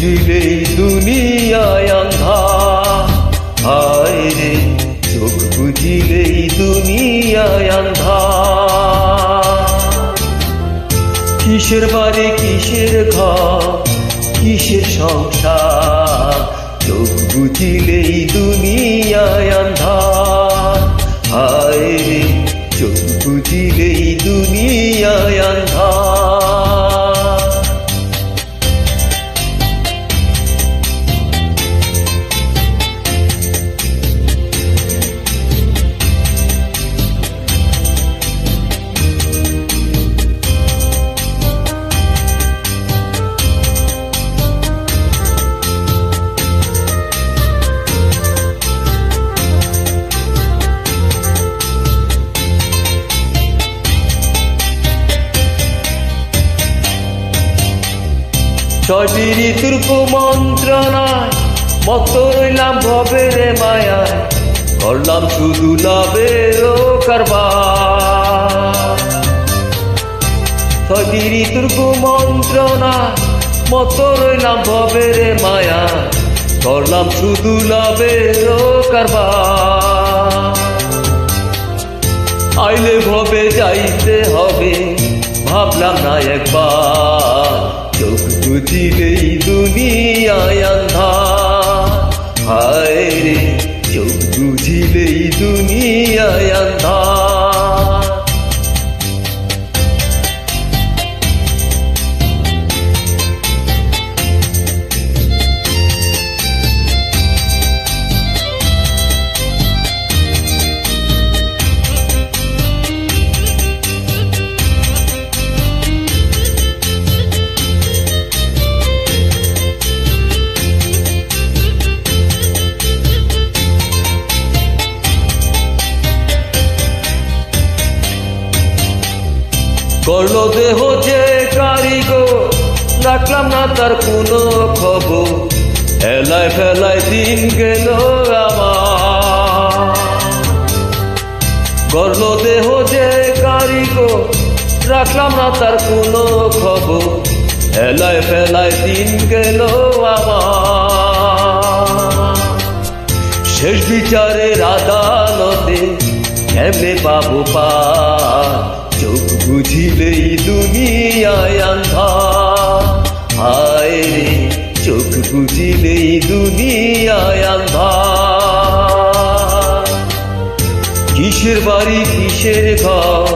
বুঝিলেই দুনিয়ায় আন্ধা হায় রে, চোখ বুঝিলে দুনিয়ায় আন্ধা কিসের বাড়ি, কিসের ঘর, কিসের সংসার? চোখ বুঝিলেই দুনিয়ায় ছয়টি ঋতুর কুমন্ত্রণায় মত রইলাম ভবের মায়ায়, করলাম শুধু লাভের কারবার। ছয়টি ঋতুর কুমন্ত্রণায় মত রইলাম ভবের মায়া করলাম শুধু লাভের কারবার। আইলে ভবে যাইতে হবে, ভাবলাম না একবার। চোখ বুঝিলেই দুনিয়ায় আন্ধার। হায় রে চোখ বুঝিলেই দুনিয়ায় আন্ধার। করল দেহ যে কারিগর রাখলাম না তার কোনো খবর। হেলায় ফেলায় দিন গেল আমার। করল দেহ যে কারিগর রাখলাম না তার কোনো খবর। হেলায় ফেলায় দিন গেল আমার। শেষ বিচারের আদালতে কেমনে পাবো পা চোখ বুঝিলেই দুনিয়ায় আন্ধার হায় রে, চোখ বুঝিলেই দুনিয়ায় আন্ধার কিসের বাড়ি, কিসের ঘর,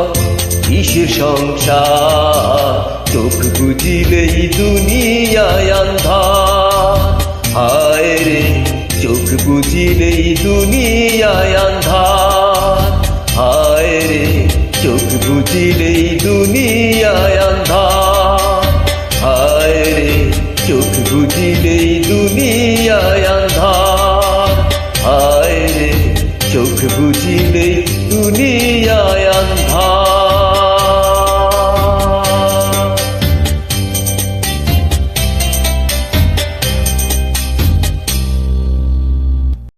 কিসের সংসার? চোখ বুঝিলেই দুনিয়ায় আন্ধার হায় রে, চোখ বুঝিলেই দুনিয়ায় আন্ধার হায় রে চোখ বুঝিলেই দুনিয়ায়